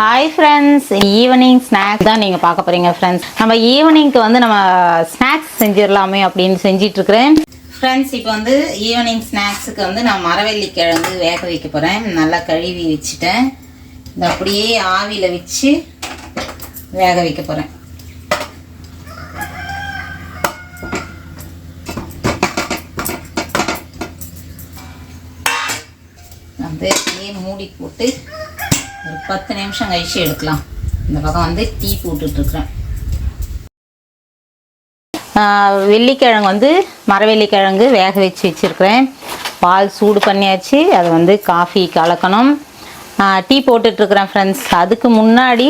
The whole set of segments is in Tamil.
ஹாய் ஃப்ரெண்ட்ஸ் ஈவினிங் ஸ்நாக்ஸ் தான் நீங்கள் பார்க்க போகிறீங்க ஃப்ரெண்ட்ஸ் நம்ம ஈவினிங்க்கு வந்து நம்ம ஸ்நாக்ஸ் செஞ்சிடலாமே அப்படின்னு செஞ்சிட்ருக்கிறேன் ஃப்ரெண்ட்ஸ் இப்போ வந்து ஈவினிங் ஸ்நாக்ஸுக்கு வந்து நான் மரவள்ளி கிழங்கு வேக வைக்க போகிறேன் நல்லா கழுவி வச்சுட்டேன். இந்த அப்படியே ஆவியில் வச்சு வேக வைக்க போகிறேன் வந்து அப்படியே மூடி போட்டு பத்து நிமிஷம் கழிச்சு எடுக்கலாம். இந்த பக்கம் வந்து டீ போட்டுட்ருக்குறேன். வெள்ளிக்கிழங்கு வந்து மரவெள்ளிக்கிழங்கு வேக வச்சு வச்சுருக்கிறேன். பால் சூடு பண்ணியாச்சு. அதை வந்து காஃபி கலக்கணும் டீ போட்டுட்ருக்குறேன் ஃப்ரெண்ட்ஸ் அதுக்கு முன்னாடி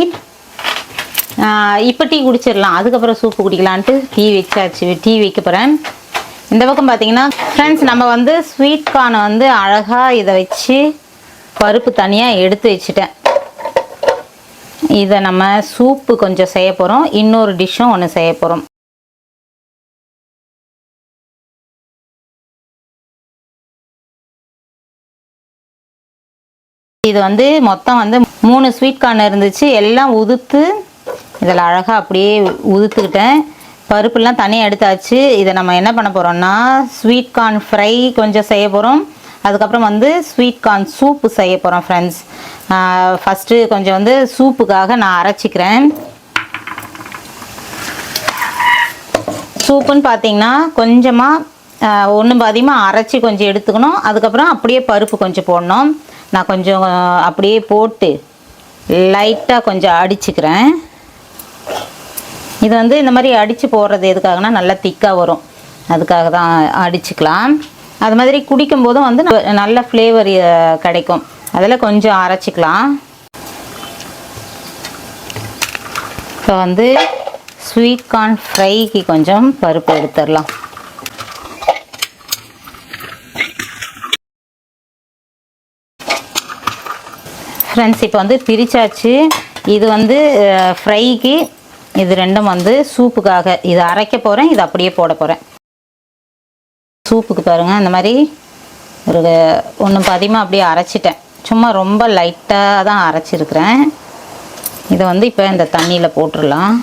இப்போ டீ குடிச்சிடலாம். அதுக்கப்புறம் சூப்பு குடிக்கலான்ட்டு டீ வச்சாச்சு. டீ வைக்க போகிறேன் இந்த பக்கம் பார்த்தீங்கன்னா ஃப்ரெண்ட்ஸ் நம்ம வந்து ஸ்வீட் கார்னை வந்து அழகாக இதை வச்சு பருப்பு தனியாக எடுத்து வச்சுட்டேன். இதை நம்ம சூப்பு கொஞ்சம் செய்ய போகிறோம் இன்னொரு டிஷ்ஷும் ஒன்று செய்ய போகிறோம் இது வந்து மொத்தம் வந்து மூணு ஸ்வீட் கார்ன் இருந்துச்சு. எல்லாம் உதுத்து இதில் அழகாக அப்படியே உதுத்துக்கிட்டேன். பருப்புலாம் தனியாக எடுத்தாச்சு. இதை நம்ம என்ன பண்ண போகிறோம்னா ஸ்வீட் கார்ன் ஃப்ரை கொஞ்சம் செய்ய போகிறோம் அதுக்கப்புறம் வந்து ஸ்வீட் கார்ன் சூப்பு செய்ய போகிறோம் ஃப்ரெண்ட்ஸ் ஃபஸ்ட்டு கொஞ்சம் வந்து சூப்புக்காக நான் அரைச்சிக்கிறேன். சூப்புன்னு பார்த்தீங்கன்னா கொஞ்சமாக ஒன்று அதிகமாக அரைச்சி கொஞ்சம் எடுத்துக்கணும். அதுக்கப்புறம் அப்படியே பருப்பு கொஞ்சம் போடணும். நான் கொஞ்சம் அப்படியே போட்டு லைட்டாக கொஞ்சம் அடிச்சுக்கிறேன். இது வந்து இந்த மாதிரி அடித்து போடுறது எதுக்காகனா நல்லா திக்காக வரும். அதுக்காக தான் அடிச்சுக்கலாம். அது மாதிரி குடிக்கும்போதும் வந்து நல்ல ஃப்ளேவர் கிடைக்கும். அதில் கொஞ்சம் அரைச்சிக்கலாம். இப்போ வந்து ஸ்வீட் கார்ன் ஃப்ரைக்கு கொஞ்சம் பருப்பு எடுத்துடலாம். ஃப்ரெண்ட்ஸ் இப்போ வந்து பிரிச்சாச்சு. இது வந்து ஃப்ரைக்கு இது ரெண்டும் வந்து சூப்புக்காக. இது அரைக்க போகிறேன் இது அப்படியே போட போகிறேன் சூப்புக்கு பாருங்கள் இந்த மாதிரி ஒரு ஒன்று பதிமாக அப்படியே அரைச்சிட்டேன். சும்மா ரொம்ப லைட்டாக தான் அரைச்சிருக்கிறேன். இதை வந்து இப்போ இந்த தண்ணியில் போட்டுடலாம்.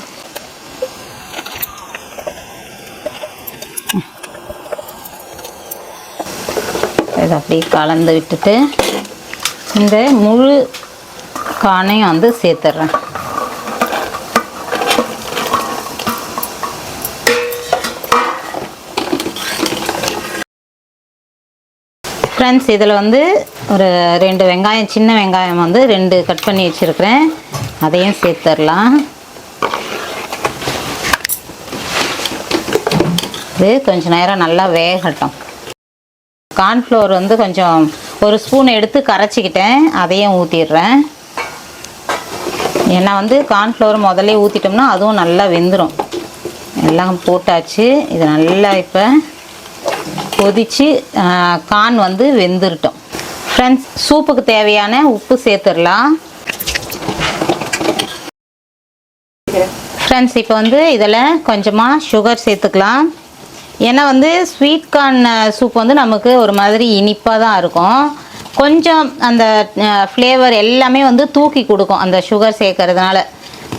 இதை அப்படியே கலந்து விட்டுட்டு இந்த முழு காணையும் வந்து சேர்த்துட்றேன். ஃப்ரெண்ட்ஸ் இதில் வந்து ஒரு ரெண்டு வெங்காயம் சின்ன வெங்காயம் வந்து ரெண்டு கட் பண்ணி வச்சுருக்கிறேன். அதையும் சேர்த்துடலாம் இது கொஞ்சம் நேரம் நல்லா வேகட்டும். கார்ன்ஃப்ளவர் வந்து கொஞ்சம் ஒரு ஸ்பூன் எடுத்து கரைச்சிக்கிட்டேன். அதையும் ஊற்றிடுறேன் ஏன்னா வந்து கார்ன்ஃப்ளவர் முதல்ல ஊற்றிட்டோம்னா அதுவும் நல்லா வெந்துடும் எல்லாம் போட்டாச்சு. இது நல்லா இப்போ கொதிச்சு கான் வந்து வெந்துருட்டும். ஃப்ரெண்ட்ஸ் சூப்புக்கு தேவையான உப்பு சேர்த்துடலாம். ஃப்ரெண்ட்ஸ் இப்போ வந்து இதில் கொஞ்சமாக சுகர் சேர்த்துக்கலாம். ஏன்னா வந்து ஸ்வீட் கார்ன் சூப் வந்து நமக்கு ஒரு மாதிரி இனிப்பாக தான் இருக்கும். கொஞ்சம் அந்த ஃப்ளேவர் எல்லாமே வந்து தூக்கி கொடுக்கும் அந்த சுகர் சேர்க்கறதுனால.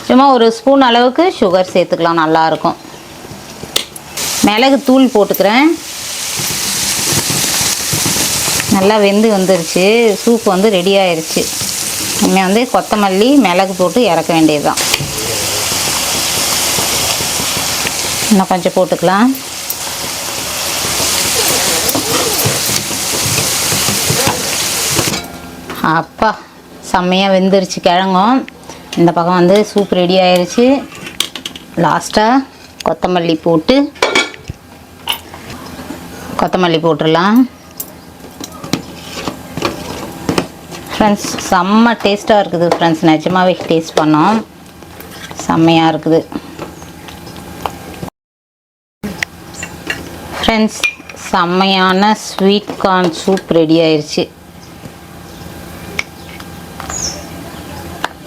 சும்மா ஒரு ஸ்பூன் அளவுக்கு சுகர் சேர்த்துக்கலாம் நல்லாயிருக்கும் மிளகு தூள் போட்டுக்கிறேன். நல்லா வெந்து வந்துருச்சு. சூப் வந்து ரெடி ஆயிடுச்சு இனிமேல் வந்து கொத்தமல்லி மிளகு போட்டு இறக்க வேண்டியது தான் இன்னும் கொஞ்சம் போட்டுக்கலாம். அப்பா செம்மையாக வெந்துருச்சு கிழங்கும். இந்த பக்கம் வந்து சூப் ரெடி ஆயிடுச்சு லாஸ்ட்டாக கொத்தமல்லி போட்டு கொத்தமல்லி போட்டுடலாம். ஃப்ரெண்ட்ஸ் செம்ம டேஸ்ட்டாக இருக்குது ஃப்ரெண்ட்ஸ் நிஜமாவே டேஸ்ட் பண்ணோம். செம்மையாக இருக்குது. ஃப்ரெண்ட்ஸ் செம்மையான ஸ்வீட் கார்ன் சூப் ரெடி ஆயிடுச்சு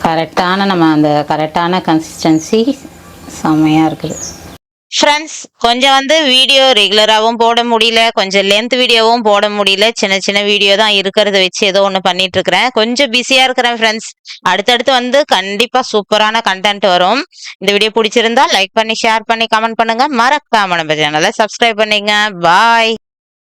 கரெக்டான நம்ம அந்த கரெக்டான கன்சிஸ்டன்சி செம்மையாக இருக்குது. ஃப்ரெண்ட்ஸ் கொஞ்சம் வந்து வீடியோ ரெகுலராகவும் போட முடியல. கொஞ்சம் லென்த் வீடியோவும் போட முடியல. சின்ன சின்ன வீடியோ தான் இருக்கிறத வச்சு ஏதோ ஒன்று பண்ணிட்டு இருக்கிறேன். கொஞ்சம் பிஸியாக இருக்கிறேன் ஃப்ரெண்ட்ஸ் அடுத்தடுத்து வந்து கண்டிப்பாக சூப்பரான கண்டென்ட் வரும். இந்த வீடியோ பிடிச்சிருந்தா லைக் பண்ணி ஷேர் பண்ணி கமெண்ட் பண்ணுங்க. மறக்காம நம்ம சேனலை சப்ஸ்கிரைப் பண்ணிங்க. பாய்